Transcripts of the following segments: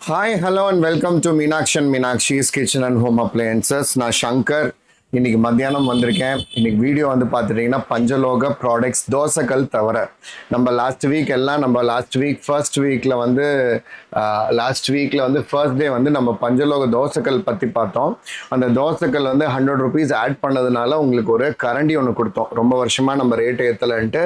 Hi hello and welcome to Meenakshi and Meenakshi's kitchen and home appliances நான் சங்கர் இன்னைக்கு மத்தியானம் வந்திருக்கேன். இன்னைக்கு வீடியோ வந்து பார்த்துட்டிங்கன்னா பஞ்சலோக ப்ராடக்ட்ஸ் தோசைக்கல் தவிர. நம்ம லாஸ்ட் வீக் எல்லாம் நம்ம லாஸ்ட் வீக் ஃபர்ஸ்ட் வீக்கில் வந்து லாஸ்ட் வீக்கில் வந்து ஃபர்ஸ்ட் டே வந்து நம்ம பஞ்சலோக தோசைக்கல் பற்றி பார்த்தோம். அந்த தோசைக்கல் வந்து ஹண்ட்ரட் ருபீஸ் ஆட் பண்ணதுனால உங்களுக்கு ஒரு கரண்டி ஒன்று கொடுத்தோம். ரொம்ப வருஷமாக நம்ம ரேட்டு ஏற்றலைன்ட்டு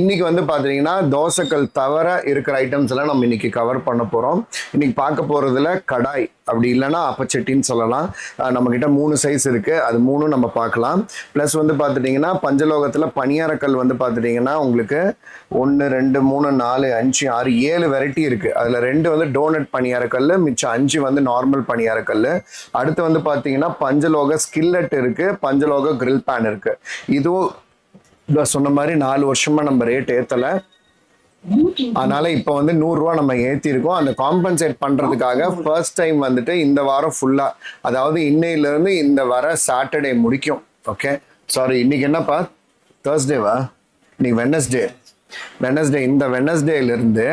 இன்றைக்கி வந்து பார்த்தீங்கன்னா தோசைக்கல் தவிர இருக்கிற ஐட்டம்ஸ் எல்லாம் நம்ம இன்றைக்கி கவர் பண்ண போகிறோம் இன்றைக்கி பார்க்க போகிறதுல கடாய். அப்படி இல்லைன்னா அப்பச்சட்டின்னு சொல்லலாம். நம்மக்கிட்ட நம்ம மூணு சைஸ் இருக்குது அது மூணு மூணும் நம்ம பார்க்கலாம். ப்ளஸ் வந்து பார்த்துட்டிங்கன்னா பஞ்சலோகத்தில் பணியாரக்கல் வந்து பார்த்துட்டிங்கன்னா உங்களுக்கு ஒன்று ரெண்டு மூணு நாலு அஞ்சு ஆறு ஏழு வெரைட்டி இருக்கு. அதில் ரெண்டு வந்து டோனட் பணியாரக்கல் மிச்சம் அஞ்சு வந்து நார்மல் பணியாரக்கல் அடுத்து வந்து பார்த்தீங்கன்னா பஞ்சலோக ஸ்கில்லட் இருக்கு பஞ்சலோக கிரில் பேன் இருக்கு. இதுவும் சொன்ன மாதிரி நாலு வருஷமாக நம்ம ரேட் ஏற்றலை அதனால இப்போ வந்து நூறுரூவா நம்ம ஏற்றிருக்கோம் அந்த காம்பன்சேட் பண்ணுறதுக்காக ஃபர்ஸ்ட் டைம் வந்துட்டு இந்த வாரம் ஃபுல்லாக அதாவது இன்னையிலேருந்து இந்த வர சாட்டர்டே முடிக்கும். ஓகே சாரி இன்னைக்கு என்னப்பா? தேர்ஸ்டேவா இன்னைக்கு வெனஸ்டே வெனஸ்டே இந்த வெனஸ்டேலேருந்து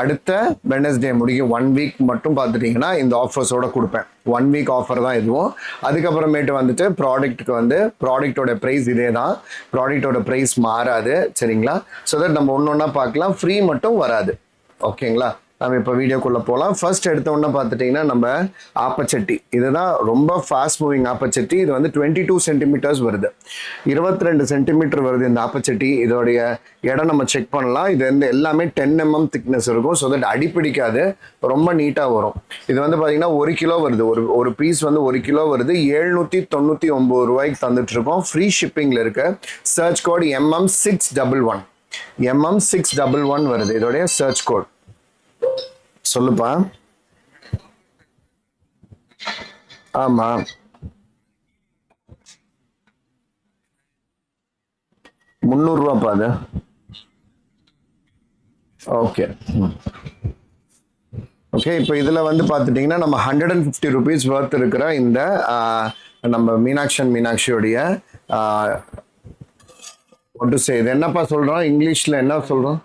அடுத்த வெனஸ்டே முடிக்கும் ஒன் வீக் மட்டும் பார்த்துட்டிங்கன்னா இந்த ஆஃபர்ஸோட கொடுப்பேன். ஒன் வீக் ஆஃபர் தான் இதுவும். அதுக்கப்புறமேட்டு வந்துட்டு ப்ராடக்ட்டுக்கு வந்து ப்ராடக்ட்டோட ப்ரைஸ் இதே தான். ப்ராடக்ட்டோட ப்ரைஸ் மாறாது. சரிங்களா? ஸோ தட் நம்ம ஒன்று ஒன்றா பார்க்கலாம். ஃப்ரீ மட்டும் வராது. ஓகேங்களா நம்ம இப்போ வீடியோக்குள்ளே போகலாம் ஃபர்ஸ்ட் எடுத்தோன்னே பார்த்துட்டிங்கன்னா நம்ம ஆப்பச்சட்டி. இதுதான் ரொம்ப ஃபாஸ்ட் மூவிங் ஆப்பச்சட்டி. இது வந்து டுவெண்ட்டி டூ சென்டிமீட்டர்ஸ் வருது. இருபத்தி ரெண்டு சென்டிமீட்டர் வருது இந்த ஆப்பச்சட்டி. இதோடைய இடம் நம்ம செக் பண்ணலாம். இது வந்து எல்லாமே டென் எம்எம் திக்னஸ் இருக்கும். ஸோ தட் அடிப்பிடிக்காது. ரொம்ப நீட்டாக வரும். இது வந்து பார்த்திங்கன்னா ஒரு கிலோ வருது. ஒரு ஒரு பீஸ் வந்து ஒரு கிலோ வருது. எழுநூற்றி தொண்ணூற்றி ஒம்பது ரூபாய்க்கு தந்துட்டு இருக்கோம் ஃப்ரீ ஷிப்பிங்கில் இருக்க search code MM six double one MM six double one வருது. இதோடைய சர்ச் கோட் சொல்லுப்பா. ஆமா. முந்நூறுரூவாப்பா அது. ஓகே. ஓகே இப்போ இதில் வந்து பார்த்துட்டிங்கன்னா நம்ம hundred and fifty rupees worth இருக்கிற இந்த நம்ம மீனாட்சன் மீனாட்சியோடைய ஒட்டு செய்யுது இது என்னப்பா சொல்கிறோம் இங்கிலீஷில் என்ன சொல்கிறோம்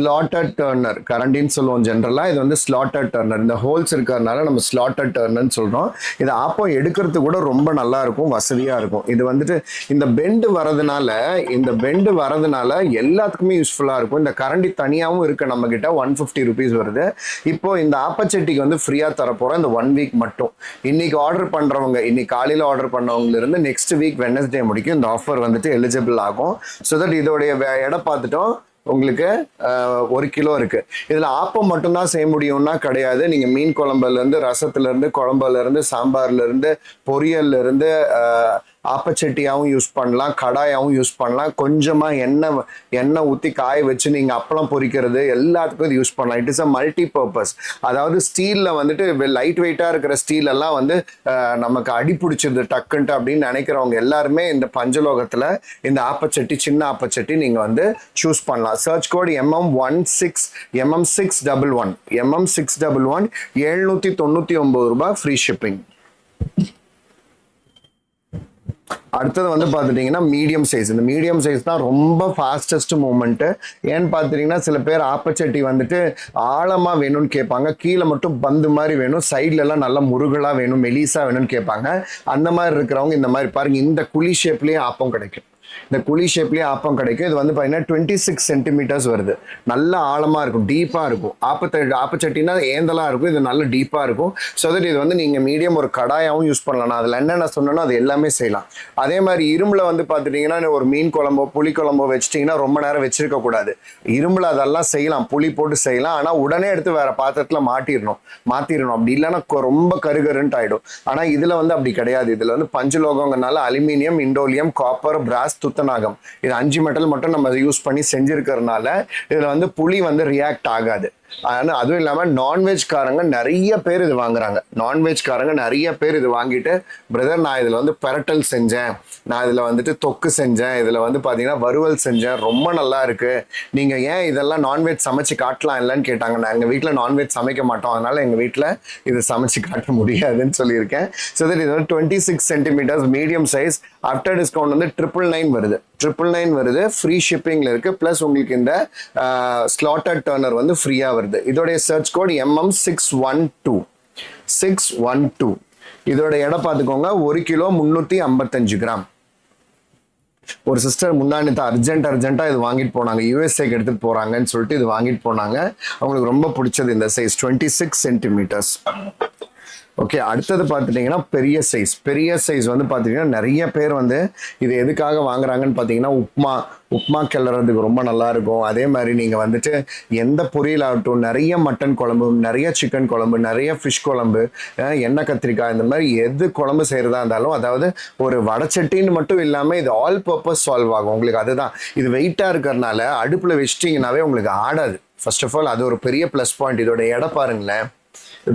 ஸ்லாட்டட் டர்னர் கரண்டின்னு சொல்லுவோம் ஜென்ரலாக இது வந்து ஸ்லாட்டட் டர்னர் இந்த ஹோல்ஸ் இருக்கிறதுனால நம்ம ஸ்லாட்டட் டர்னர்னு சொல்கிறோம் இது ஆப்பம் எடுக்கிறது கூட ரொம்ப நல்லா இருக்கும் வசதியாக இருக்கும். இது வந்துட்டு இந்த பெண்டு வரதுனால இந்த பெண்டு வரதுனால எல்லாத்துக்குமே யூஸ்ஃபுல்லாக இருக்கும். இந்த கரண்டி தனியாகவும் இருக்குது நம்மக்கிட்ட ஒன் ஃபிஃப்டி ருபீஸ் வருது. இப்போ இந்த ஆப்பச்சட்டிக்கு வந்து ஃப்ரீயாக தரப்போகிறோம் இந்த ஒன் வீக் மட்டும். இன்றைக்கி ஆர்டர் பண்ணுறவங்க இன்றைக்கி காலையில் ஆர்டர் பண்ணவங்க இருந்து நெக்ஸ்ட் வீக் வெனஸ்டே முடிக்கும். இந்த ஆஃபர் வந்துட்டு எலிஜிபிள் ஆகும். ஸோ தட் இதோடைய வே- எடை பார்த்துட்டோம். உங்களுக்கு ஒரு கிலோ இருக்கு. இதுல ஆப்பம் மட்டும்தான் செய்ய முடியும்னா கிடையாது. நீங்க மீன் குழம்புல இருந்து ரசத்துல இருந்து குழம்புல ஆப்பச்சட்டியாகவும் யூஸ் பண்ணலாம் கடாயாகவும் யூஸ் பண்ணலாம். கொஞ்சமாக எண்ணெய் எண்ணெய் ஊற்றி காய வச்சு நீங்கள் அப்பளம் பொரிக்கிறது எல்லாத்துக்கும் இது யூஸ் பண்ணலாம். It is a multi purpose அதாவது ஸ்டீலில் வந்துட்டு லைட் வெயிட்டாக இருக்கிற ஸ்டீல் எல்லாம் வந்து நமக்கு அடி பிடிச்சிருது டக்குன்ட்டு அப்படின்னு நினைக்கிறவங்க எல்லாருமே இந்த பஞ்சலோகத்தில் இந்த ஆப்பச்சட்டி சின்ன ஆப்பச்சட்டி நீங்கள் வந்து சூஸ் பண்ணலாம். Search code MM one six MM six double one MM six double one எழுநூற்றி தொண்ணூற்றி ஒம்பது ரூபாய் ஃப்ரீ ஷிப்பிங் அடுத்தது வந்து பார்த்துட்டிங்கன்னா மீடியம் சைஸ் இந்த மீடியம் சைஸ் தான் ரொம்ப ஃபாஸ்டஸ்ட் மூமெண்ட்டு ஏன்னு பார்த்துட்டிங்கன்னா சில பேர் ஆப்பச்சட்டி வந்துட்டு ஆழமாக வேணும்னு கேட்பாங்க. கீழே மட்டும் பந்து மாதிரி வேணும். சைட்லலாம் நல்லா முருகலாக வேணும் மெலிசாக வேணும்னு கேட்பாங்க. அந்த மாதிரி இருக்கிறவங்க இந்த மாதிரி பாருங்கள் இந்த குழி ஷேப்லேயே ஆப்பம் கிடைக்கும். இந்த குழி ஷேப்லேயே ஆப்பம் கிடைக்கும். இது வந்து பார்த்தீங்கன்னா டுவெண்ட்டி சிக்ஸ் சென்டிமீட்டர்ஸ் வருது. நல்ல ஆழமாக இருக்கும் டீப்பாக இருக்கும். ஆப்பத்தை ஆப்பச்சட்டினா ஏந்தலாக இருக்கும் இது நல்ல டீப்பாக இருக்கும். ஸோ தட் இது வந்து நீங்கள் மீடியம் ஒரு கடாயாகவும் யூஸ் பண்ணலாம். நான் அதில் என்னென்ன சொன்னேனோ அது எல்லாமே செய்யலாம். அதே மாதிரி இரும்பில் வந்து பார்த்துட்டிங்கன்னா ஒரு மீன் குழம்போ புளி குழம்போ வச்சிட்டிங்கன்னா ரொம்ப நேரம் வச்சிருக்கக்கூடாது இரும்பில் அதெல்லாம் செய்யலாம் புளி போட்டு செய்யலாம். ஆனால் உடனே எடுத்து வேற பாத்திரத்தில் மாட்டிடணும் மாற்றிடணும் அப்படி இல்லைன்னா ரொம்ப கருகருன்ட்டு ஆகிடும் ஆனால் இதில் வந்து அப்படி கிடையாது. இதில் வந்து பஞ்சலோகங்கிறனால அலுமினியம் இண்டோலியம் காப்பர் பிராஸ் துத்தநாகம். இது அஞ்சு மெட்டல் மட்டும் நம்ம யூஸ் பண்ணி செஞ்சிருக்கிறதுனால இதில் வந்து புளி வந்து ரியாக்ட் ஆகாது. ஆனால் அதுவும் இல்லாமல் நான்வெஜ்காரங்க நிறைய பேர் இது வாங்குறாங்க. நான்வெஜ்காரங்க நிறைய பேர் இது வாங்கிட்டு பிரதர் நான் இதில் வந்து பெரட்டல் செஞ்சேன். நான் இதில் வந்துட்டு தொக்கு செஞ்சேன். இதில் வந்து பார்த்தீங்கன்னா வறுவல் செஞ்சேன். ரொம்ப நல்லா இருக்குது நீங்கள் ஏன் இதெல்லாம் நான்வெஜ் சமைச்சு காட்டலாம் இல்லைன்னு கேட்டாங்க. நான் எங்கள் வீட்டில் நான்வெஜ் சமைக்க மாட்டோம். அதனால் எங்கள் வீட்டில் இது சமைச்சு காட்ட முடியாதுன்னு சொல்லியிருக்கேன். ஸோ தட் இது வந்து twenty six centimetres medium size after discount வந்து ட்ரிபிள் நைன் வருது. ட்ரிபிள் நைன் வருது. ஃப்ரீ ஷிப்பிங்கில் இருக்குது ப்ளஸ் உங்களுக்கு இந்த ஸ்லாட்டட் டர்னர் வந்து ஃப்ரீயாக வருது. இதோடைய search code MM six one two six one two இதோட எடை பார்த்துக்கோங்க. ஒரு கிலோ முந்நூற்றி ஐம்பத்தஞ்சு கிராம். ஒரு சிஸ்டர் முன்னாடி அர்ஜென்ட் அர்ஜென்ட்டாக இது வாங்கிட்டு போனாங்க. யூஎஸ்ஏக்கு எடுத்துகிட்டு போகிறாங்கன்னு சொல்லிட்டு இது வாங்கிட்டு போனாங்க. அவங்களுக்கு ரொம்ப பிடிச்சது இந்த size twenty six centimetres okay அடுத்தது பார்த்துட்டிங்கன்னா பெரிய சைஸ் பெரிய சைஸ் வந்து பார்த்தீங்கன்னா நிறைய பேர் வந்து இது எதுக்காக வாங்குறாங்கன்னு பார்த்தீங்கன்னா உப்மா உப்மா கிளறதுக்கு ரொம்ப நல்லா இருக்கும். அதே மாதிரி நீங்கள் வந்துட்டு எந்த பொரியல் ஆகட்டும் நிறைய மட்டன் குழம்பு நிறைய சிக்கன் குழம்பு நிறைய ஃபிஷ் குழம்பு எண்ணெய் கத்திரிக்காய் இந்த மாதிரி எது குழம்பு செய்கிறதா இருந்தாலும் அதாவது ஒரு வடச்சட்டின்னு மட்டும் இல்லாமல் இது ஆல் பர்பஸ் சால்வ் ஆகும். உங்களுக்கு அதுதான். இது வெயிட்டாக இருக்கிறதுனால அடுப்பில் வச்சிட்டிங்கனாவே உங்களுக்கு ஆடாது. ஃபர்ஸ்ட் ஆஃப் ஆல் அது ஒரு பெரிய ப்ளஸ் பாயிண்ட் இதோட இடம் பாருங்களேன்.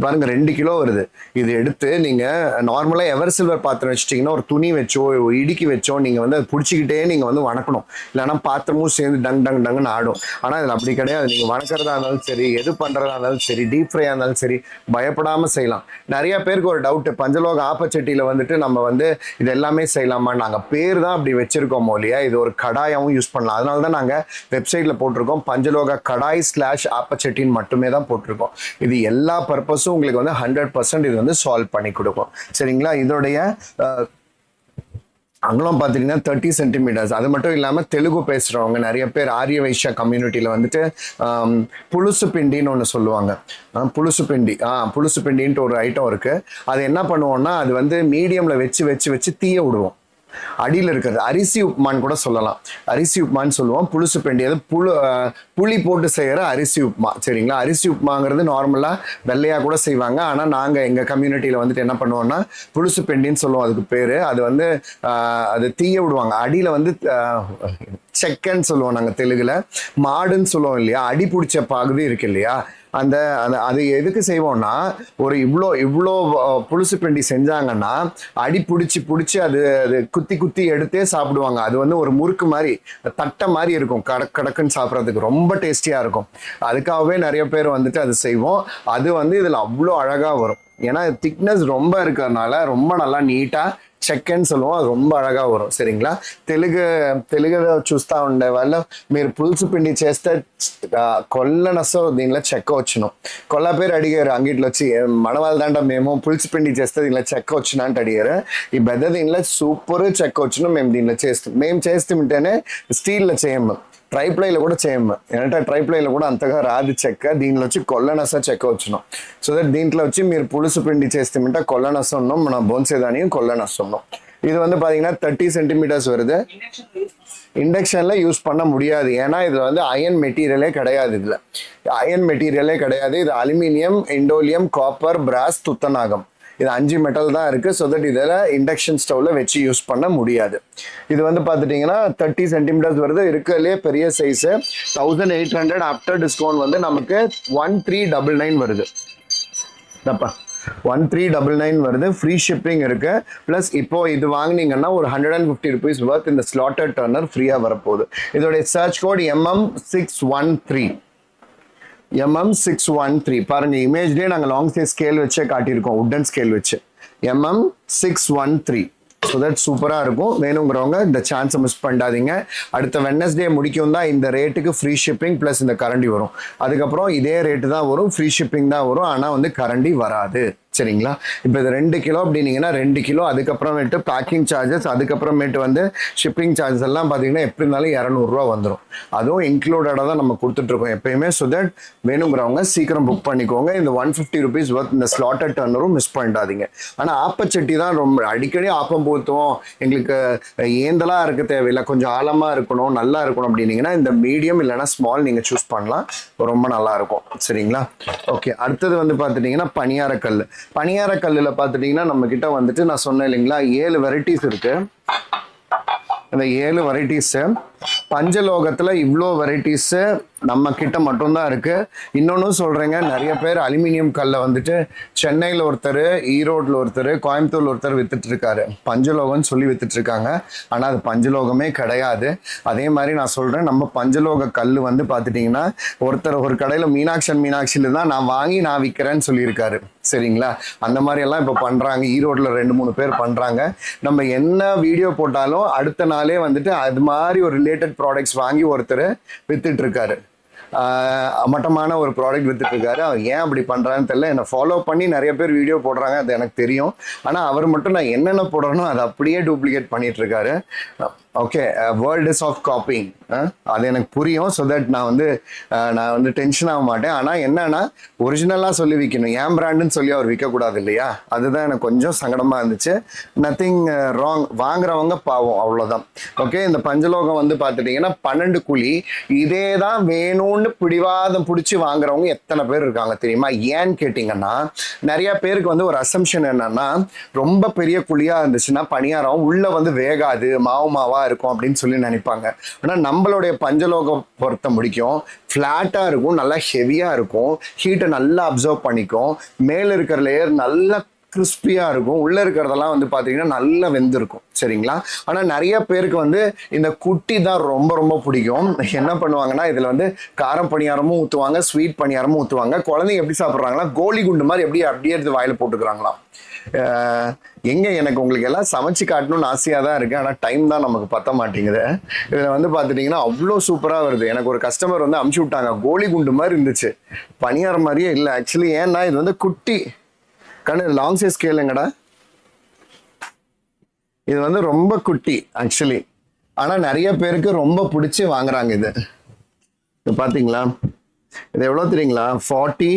பாருங்க ரெண்டு கிலோ வருது. இது எடுத்து நீங்க நார்மலா எவர் சில்வர் பாத்திரம் வச்சுட்டிங்கன்னா ஒரு துணி வச்சோ இடுக்கி வச்சோ நீங்க வந்து அதை பிடிச்சிக்கிட்டே நீங்க வந்து வணக்கணும். இல்லைன்னா பாத்திரமும் சேர்ந்து டங் டங் டங்குன்னு ஆடும். ஆனா இதுல அப்படி கிடையாது. நீங்க வணக்கிறதா இருந்தாலும் சரி எது பண்றதா இருந்தாலும் சரி டீப் ஃப்ரையா இருந்தாலும் சரி பயப்படாம செய்யலாம். நிறைய பேருக்கு ஒரு டவுட் பஞ்சலோக ஆப்பச்சட்டியில வந்துட்டு நம்ம வந்து இது எல்லாமே செய்யலாமா? நாங்க பேர் தான் அப்படி வச்சிருக்கோம் இல்லையா? இது ஒரு கடாயாவும் யூஸ் பண்ணலாம். அதனால தான் நாங்க வெப்சைட்ல போட்டிருக்கோம் பஞ்சலோக கடாய் ஸ்லாஷ் ஆப்பச்சட்டின்னு மட்டுமே தான் போட்டிருக்கோம். இது எல்லா பர்பஸ் பர்பஸும் உங்களுக்கு வந்து ஹண்ட்ரட் பர்சன்ட் இது வந்து சால்வ் பண்ணி கொடுக்கும். சரிங்களா? இதோடைய அஹ், பார்த்தீங்கன்னா தேர்ட்டி சென்டிமீட்டர்ஸ் அது மட்டும் இல்லாமல் தெலுங்கு பேசுகிறவங்க நிறைய பேர் ஆரிய வைஷ்யா கம்யூனிட்டியில் வந்துட்டு ஆம், பிண்டின்னு ஒன்று சொல்லுவாங்க. ஆ, பிண்டி. ஆ புலுசு பிண்டின்ட்டு ஒரு ஐட்டம் இருக்குது அது என்ன பண்ணுவோம்னா அது வந்து மீடியமில் வச்சு வச்சு வச்சு தீய விடுவோம். அடியில் இருக்கிறது. அரிசி உப்புமான்னு கூட சொல்லலாம். அரிசி உப்புமான்னு சொல்லுவோம். புலுசு பெண்டியது புழு புளி போட்டு செய்கிற அரிசி உப்புமா சரிங்களா? அரிசி உப்புமாங்கிறது நார்மலாக வெள்ளையாக கூட செய்வாங்க. ஆனால் நாங்கள் எங்கள் கம்யூனிட்டியில் வந்துட்டு என்ன பண்ணுவோம்னா புலுசு பெண்டின்னு சொல்லுவோம். அதுக்கு பேர். அது வந்து அது தீய விடுவாங்க. அடியில் வந்து செக்கன்னு சொல்லுவோம் நாங்கள் தெலுங்குல. மாடுன்னு சொல்லுவோம் இல்லையா? அடி பிடிச்ச பகுதி இருக்கு இல்லையா? அந்த அந்த அது எதுக்கு செய்வோம்னா ஒரு இவ்வளோ இவ்வளோ புளுசு பிண்டி செஞ்சாங்கன்னா அடி பிடிச்சி பிடிச்சி அது அது குத்தி குத்தி எடுத்தே சாப்பிடுவாங்க. அது வந்து ஒரு முறுக்கு மாதிரி தட்டை மாதிரி இருக்கும். கடக் கடக்குன்னு சாப்பிட்றதுக்கு ரொம்ப டேஸ்டியாக இருக்கும். அதுக்காகவே நிறைய பேர் வந்துட்டு அது செய்வோம். அது வந்து இதில் அவ்வளோ அழகாக வரும். ஏன்னா திக்னஸ் ரொம்ப இருக்கிறதுனால ரொம்ப நல்லா நீட்டாக செக்கன்னு சொல்லுவோம் அது ரொம்ப அழகாக வரும் சரிங்களா தெலுங்கு தெலுங்குல చూస్తూ ఉండే వాళ్ళు మీరు పులుసు పిండి చేస్తే కొల్ల నసో దీనిలో చెక్క వచ్చును. కొల్ల పేరు అడిగారు అంగిట్లో వచ్చి మన వాళ్ళ దాంట్లో మేము పులుసు పిండి చేస్తే దీనిలో చెక్క వచ్చిన? అంటే అడిగారు. ఈ బెద్ద దీనిలో సూపర్ చెక్క వచ్చును మేము దీనిలో చేస్తాం. మేము చేస్తుంటేనే స్టీల్లో చేయము ట్రైప్లైలో కూడా చేయము. ఏంటంటే ట్రైప్లైలో కూడా అంతగా రాదు చెక్క దీనిలో వచ్చి కొల్లనస చెక్క వచ్చినాం. సో దట్ దీంట్లో వచ్చి మీరు పులుసు పిండి చేస్తామంటే కొల్లనసం ఉన్నాం మన బోన్సేదాని కొల్లనసం. பண்ணணும் இது வந்து பார்த்தீங்கன்னா தேர்ட்டி சென்டிமீட்டர்ஸ் வருது. இண்டக்ஷனில் யூஸ் பண்ண முடியாது. ஏன்னா இதில் வந்து அயன் மெட்டீரியலே கிடையாது இதில். அயன் மெட்டீரியலே கிடையாது. இது அலுமினியம் இண்டோலியம் காப்பர் பிராஸ் துத்தநாகம். இது அஞ்சு மெட்டல் தான் இருக்குது ஸோ தட் இதில் இண்டக்ஷன் ஸ்டவ்வில் வச்சு யூஸ் பண்ண முடியாது. இது வந்து பார்த்துட்டிங்கன்னா தேர்ட்டி சென்டிமீட்டர்ஸ் வருது. இருக்கிறதுலே பெரிய size thousand eight hundred after discount வந்து நமக்கு ஒன் த்ரீ டபுள் நைன் வருது. தப்பா? ஒன் த்ரீ டபுள் நைன் வருது. ஃப்ரீ ஷிப்பிங் இருக்கு. ப்ளஸ் இப்போ இது வாங்கினீங்கன்னா ஒரு hundred and fifty rupees worth இந்த ஸ்லாட்டர் டர்னர் ஃப்ரீயாக வரப்போகுது. இதோடைய search code MM six one three MM six one three பாருங்க இமேஜ்லேயே நாங்கள் லாங் சைஸ் ஸ்கேல் வச்சே காட்டியிருக்கோம். உட்டன் ஸ்கேல் வச்சு. MM six one three so that சூப்பராக இருக்கும். வேணுங்கிறவங்க இந்த சான்ஸை மிஸ் பண்ணாதீங்க. அடுத்த வெனஸ்டே முடிக்கும் தான் இந்த ரேட்டுக்கு ஃப்ரீ ஷிப்பிங் ப்ளஸ் இந்த கரண்டி வரும். அதுக்கப்புறம் இதே ரேட்டு தான் வரும். ஃப்ரீ ஷிப்பிங் தான் வரும். ஆனால் வந்து கரண்டி வராது. சரிங்களா? இப்போ இது ரெண்டு கிலோ அப்படின்னீங்கன்னா ரெண்டு கிலோ அதுக்கப்புறமேட்டு பேக்கிங் சார்ஜஸ் அதுக்கப்புறமேட்டு வந்து ஷிப்பிங் சார்ஜஸ் எல்லாம் பார்த்தீங்கன்னா எப்படி இருந்தாலும் இரநூறுவா வந்துடும் அதுவும் இன்க்ளூடடாக தான் நம்ம கொடுத்துட்ருக்கோம் எப்பயுமே. ஸோ தட் வேணுங்கிறவங்க சீக்கிரம் புக் பண்ணிக்கோங்க. இந்த ஒன் ஃபிஃப்டி ருபீஸ் ஒர்த் இந்த ஸ்லாட்டட் டர்னரும் மிஸ் பண்ணிடாதீங்க. ஆனால் ஆப்பச்சட்டி தான் ரொம்ப அடிக்கடி ஆப்பம் பூத்துவோம். எங்களுக்கு ஏந்தலாக இருக்க தேவையில்லை. கொஞ்சம் ஆழமாக இருக்கணும் நல்லா இருக்கணும் அப்படின்னீங்கன்னா இந்த மீடியம் இல்லைன்னா ஸ்மால் நீங்கள் சூஸ் பண்ணலாம். ரொம்ப நல்லா இருக்கும். சரிங்களா? ஓகே அடுத்தது வந்து பார்த்துட்டிங்கன்னா பனியாரக்கல் பணியார கல்லில் பார்த்துட்டிங்கன்னா நம்ம கிட்ட வந்துட்டு நான் சொன்னேன் இல்லைங்களா ஏழு வெரைட்டிஸ் இருக்கு. இந்த ஏழு வெரைட்டிஸு பஞ்சலோகத்துல இவ்வளோ வெரைட்டிஸு நம்ம கிட்ட மட்டும்தான் இருக்கு. இன்னொன்னும் சொல்றேங்க நிறைய பேர் அலுமினியம் கல்லை வந்துட்டு சென்னையில் ஒருத்தர் ஈரோட்ல ஒருத்தர் கோயம்புத்தூர்ல ஒருத்தர் வித்துட்டு இருக்காரு பஞ்சலோகம்னு சொல்லி வித்துட்டு இருக்காங்க ஆனா அது பஞ்சலோகமே கிடையாது. அதே மாதிரி நான் சொல்றேன் நம்ம பஞ்சலோக கல் வந்து பார்த்துட்டிங்கன்னா ஒருத்தர் ஒரு கடையில மீனாட்சன் மீனாட்சியில தான் நான் வாங்கி நான் விற்கிறேன்னு சொல்லியிருக்காரு. சரிங்களா? அந்த மாதிரி எல்லாம் இப்போ பண்றாங்க. ஈரோட்ல ரெண்டு மூணு பேர் பண்றாங்க. நம்ம என்ன வீடியோ போட்டாலும் அடுத்த நாளே வந்துட்டு அது மாதிரி ஒரு ரிலேட்டட் ப்ராடக்ட்ஸ் வாங்கி ஒருத்தர் வித்துட்டு இருக்காரு மட்டமான ஒரு ப்ராடக்ட் விற்றுட்டுருக்காரு அவர் ஏன் அப்படி பண்ணுறான்னு தெரியல. என்னை ஃபாலோ பண்ணி நிறைய பேர் வீடியோ போடுறாங்க. அது எனக்கு தெரியும். ஆனால் அவர் மட்டும் நான் என்னென்ன போடுறேனோ அதை அப்படியே duplicate பண்ணிகிட்ருக்காரு okay world is of copying அது எனக்கு புரியும். ஸோ தட் நான் வந்து நான் வந்து டென்ஷன் ஆக மாட்டேன். ஆனால் என்னன்னா ஒரிஜினலாக சொல்லி விற்கணும் ஏன் பிராண்டுன்னு சொல்லி அவர் விற்கக்கூடாது இல்லையா? அதுதான் எனக்கு கொஞ்சம் சங்கடமாக இருந்துச்சு. நத்திங் ராங் வாங்குறவங்க பாவம் அவ்வளோதான் ஓகே இந்த பஞ்சலோகம் வந்து பார்த்துட்டிங்கன்னா பன்னெண்டு குழி. இதே தான் வேணும்னு பிடிவாதம் பிடிச்சி வாங்குறவங்க எத்தனை பேர் இருக்காங்க தெரியுமா? ஏன்னு கேட்டிங்கன்னா நிறைய பேருக்கு வந்து ஒரு அசம்ஷன் என்னன்னா ரொம்ப பெரிய குழியாக இருந்துச்சுன்னா பணியாரம் உள்ளே வந்து வேகாது. மாவு மாவா இருக்கும் அப்படின்னு சொல்லி நினைப்பாங்க. ஆனால் நம்மளுடைய பஞ்சலோகம் பொறுத்த முடிக்கும் ஃப்ளாட்டாக இருக்கும் நல்லா ஹெவியாக இருக்கும். ஹீட்டை நல்லா அப்சர்வ் பண்ணிக்கும். மேலே இருக்கிற லேயர் நல்லா கிறிஸ்பியாக இருக்கும். உள்ளே இருக்கிறதெல்லாம் வந்து பார்த்தீங்கன்னா நல்லா வெந்திருக்கும். சரிங்களா? ஆனால் நிறைய பேருக்கு வந்து இந்த குட்டி தான் ரொம்ப ரொம்ப பிடிக்கும். என்ன பண்ணுவாங்கன்னா இதில் வந்து காரம் பணியாரமும் ஊற்றுவாங்க ஸ்வீட் பணியாரமும் ஊற்றுவாங்க குழந்தைங்க எப்படி சாப்பிட்றாங்கன்னா கோலி குண்டு மாதிரி எப்படி அப்படியே எடுத்து வாயில போட்டுக்கிறாங்களாம். எங்க எனக்கு உங்களுக்கு எல்லாம் சமைச்சு காட்டணும்னு ஆசையாக தான் இருக்கு. ஆனால் டைம் தான் நமக்கு பத்த மாட்டேங்குது. இதில் வந்து பார்த்துட்டிங்கன்னா அவ்வளோ சூப்பராக வருது. எனக்கு ஒரு கஸ்டமர் வந்து அமுச்சு விட்டாங்க. கோலி குண்டு மாதிரி இருந்துச்சு. பணியாரம் மாதிரியே இல்லை. ஆக்சுவலி ஏன்னா இது வந்து குட்டி. கண்ணு லாங் சைஸ் கேளுங்கடா. இது வந்து ரொம்ப குட்டி ஆக்சுவலி ஆனால் நிறைய பேருக்கு ரொம்ப பிடிச்சி வாங்குறாங்க இது. இது இது எவ்வளோ தெரியுங்களா? ஃபார்ட்டி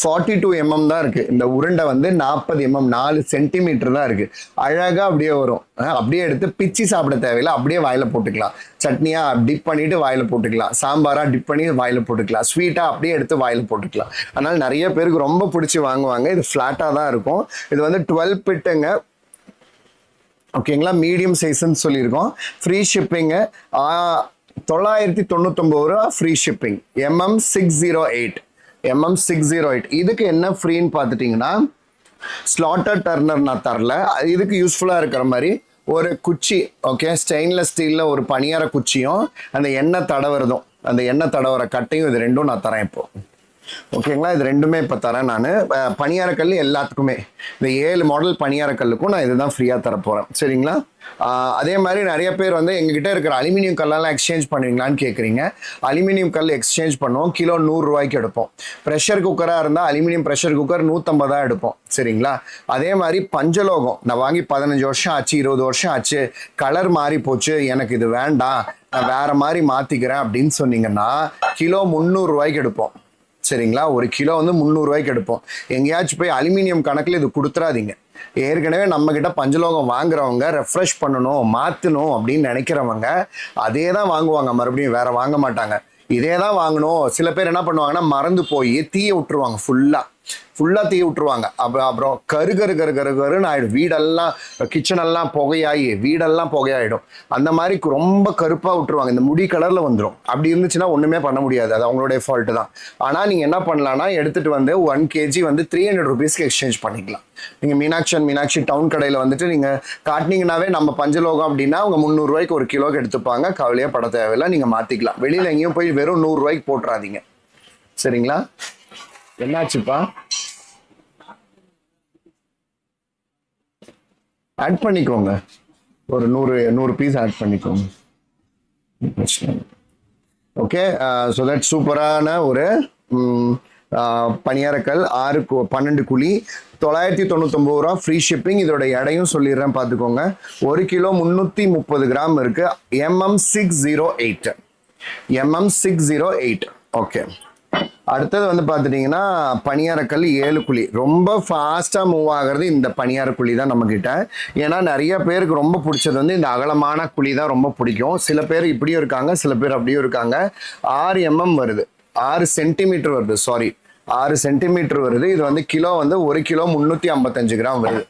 ஃபார்ட்டி டூ எம்எம் தான் இருக்கு. இந்த உருண்டை வந்து நாற்பது எம்எம் நாலு சென்டிமீட்டர் தான் இருக்கு. அழகா அப்படியே வரும். அப்படியே எடுத்து பிச்சு சாப்பிட தேவையில்லை. அப்படியே வாயில போட்டுக்கலாம். சட்னியா டிப் பண்ணிட்டு வாயில் போட்டுக்கலாம். சாம்பாரா டிப் பண்ணி வாயில் போட்டுக்கலாம். ஸ்வீட்டாக அப்படியே எடுத்து வாயில் போட்டுக்கலாம். அதனால் நிறைய பேருக்கு ரொம்ப பிடிச்சி வாங்குவாங்க. இது ஃப்ளாட்டாக தான் இருக்கும். இது வந்து டுவெல் பிட்டுங்க. ஓகேங்களா மீடியம் சைஸ்ன்னு சொல்லியிருக்கோம். ஃப்ரீ ஷிப்பிங்கு தொள்ளாயிரத்தி தொண்ணூத்தொம்பது ரூபா free shipping MM six zero eight MM six zero eight இதுக்கு என்ன ஃப்ரீன்னு பார்த்துட்டிங்கன்னா ஸ்லாட்டர் டர்னர் நான் தரல. அது இதுக்கு யூஸ்ஃபுல்லாக இருக்கிற மாதிரி ஒரு குச்சி ஓகே ஸ்டெயின்லெஸ் ஸ்டீலில் ஒரு பணியார குச்சியும் அந்த எண்ணெய் தடவுறதும் அந்த எண்ணெய் தடவுற கட்டையும் இது ரெண்டும் நான் தரேன் இப்போது ஓகேங்களா இது ரெண்டுமே இப்போ தரேன் நான். பணியாரக்கல் எல்லாத்துக்குமே. இந்த ஏழு மாடல் பணியாரக்கல்லுக்கும் நான் இதுதான் ஃப்ரீயாக தரப்போகிறேன் சரிங்களா? அதே மாதிரி நிறைய பேர் வந்து எங்ககிட்ட இருக்கிற அலுமினியம் கல்லெல்லாம் எக்ஸ்சேஞ்ச் பண்ணுவீங்களான்னு கேட்குறீங்க அலுமினியம் கல் எக்ஸ்சேஞ்ச் பண்ணுவோம். கிலோ நூறுரூவாய்க்கு எடுப்போம். ப்ரெஷர் குக்கராக இருந்தால் அலுமினியம் ப்ரெஷர் குக்கர் நூற்றம்பதா எடுப்போம். சரிங்களா? அதே மாதிரி பஞ்சலோகம். நான் வாங்கி பதினஞ்சு வருஷம் ஆச்சு இருபது வருஷம் ஆச்சு. கலர் மாறி போச்சு. எனக்கு இது வேண்டாம். நான் வேறு மாதிரி மாற்றிக்கிறேன் அப்படின்னு சொன்னீங்கன்னா கிலோ முந்நூறுரூவாய்க்கு எடுப்போம். சரிங்களா? ஒரு கிலோ வந்து முந்நூறுரூவாய்க்கு எடுப்போம். எங்கேயாச்சும் போய் அலுமினியம் கணக்கில் இது கொடுத்துறாதீங்க. ஏற்கனவே நம்மக்கிட்ட பஞ்சலோகம் வாங்குறவங்க ரெஃப்ரெஷ் பண்ணணும் மாற்றணும் அப்படின்னு நினைக்கிறவங்க அதே தான் வாங்குவாங்க. மறுபடியும் வேற வாங்க மாட்டாங்க. இதே தான் வாங்கணும். சில பேர் என்ன பண்ணுவாங்கன்னா மறந்து போய் தீய விட்டுருவாங்க ஃபுல்லாக ஃபுல்லாக தீ விட்டுருவாங்க. அப்புறம் அப்புறம் கரு கரு கரு கரு கருன்னு ஆகிடும் வீடெல்லாம் கிச்சனெல்லாம் புகையாகி வீடெல்லாம் புகையாயிடும். அந்த மாதிரி ரொம்ப கருப்பாக விட்டுருவாங்க. இந்த முடி கலரில் வந்துடும் அப்படி இருந்துச்சுன்னா ஒன்றுமே பண்ண முடியாது. அது அவங்களுடைய ஃபால்ட்டு தான். ஆனால் நீங்கள் என்ன பண்ணலான்னா எடுத்துகிட்டு வந்து ஒன் கேஜி வந்து த்ரீ ஹண்ட்ரட் ருபீஸ்க்கு எக்ஸ்சேஞ்ச் பண்ணிக்கலாம். நீங்கள் மீனாட்சி அண்ட் மீனாட்சி டவுன் கடையில் வந்துட்டு நீங்கள் காட்டினீங்கன்னாவே நம்ம பஞ்சலோகம் அப்படின்னா அவங்க முந்நூறுரூவாய்க்கு ஒரு கிலோக்கு எடுத்துப்பாங்க. கவலையாக பட தேவையில்லை. நீங்கள் மாற்றிக்கலாம் வெளியில் எங்கேயும் போய் வெறும் நூறுரூவாய்க்கு போட்டுறாதீங்க. சரிங்களா? என்னாச்சுப்பா? ஆட் பண்ணிக்கோங்க. ஒரு நூறு நூறு பீஸ் ஆட் பண்ணிக்கோங்க. ஓகே ஸோ தட் சூப்பரான ஒரு ஆஹ், uh, பணியாரக்கல் ஆறு பன்னெண்டு குழி தொள்ளாயிரத்தி தொண்ணூத்தொம்பது ரூபா ஃப்ரீ ஷிப்பிங் இதோட எடையும் சொல்லிடுறேன் பார்த்துக்கோங்க. ஒரு கிலோ முந்நூற்றி முப்பது கிராம் இருக்கு. MM six zero eight MM six zero eight okay அடுத்தது வந்து பார்த்துட்டிங்கன்னா பணியாரக்கல் ஏழு குழி. ரொம்ப ஃபாஸ்ட்டாக மூவ் ஆகிறது இந்த பணியார குழி தான் நம்மக்கிட்ட ஏன்னா நிறைய பேருக்கு ரொம்ப பிடிச்சது வந்து இந்த அகலமான குழி தான் ரொம்ப பிடிக்கும். சில பேர் இப்படியும் இருக்காங்க சில பேர் அப்படியும் இருக்காங்க. ஆறு எம்எம் வருது. ஆறு சென்டிமீட்டர் வருது சாரி ஆறு சென்டிமீட்டர் வருது. இது வந்து கிலோ வந்து ஒரு கிலோ முந்நூற்றி ஐம்பத்தஞ்சு கிராம் வருது.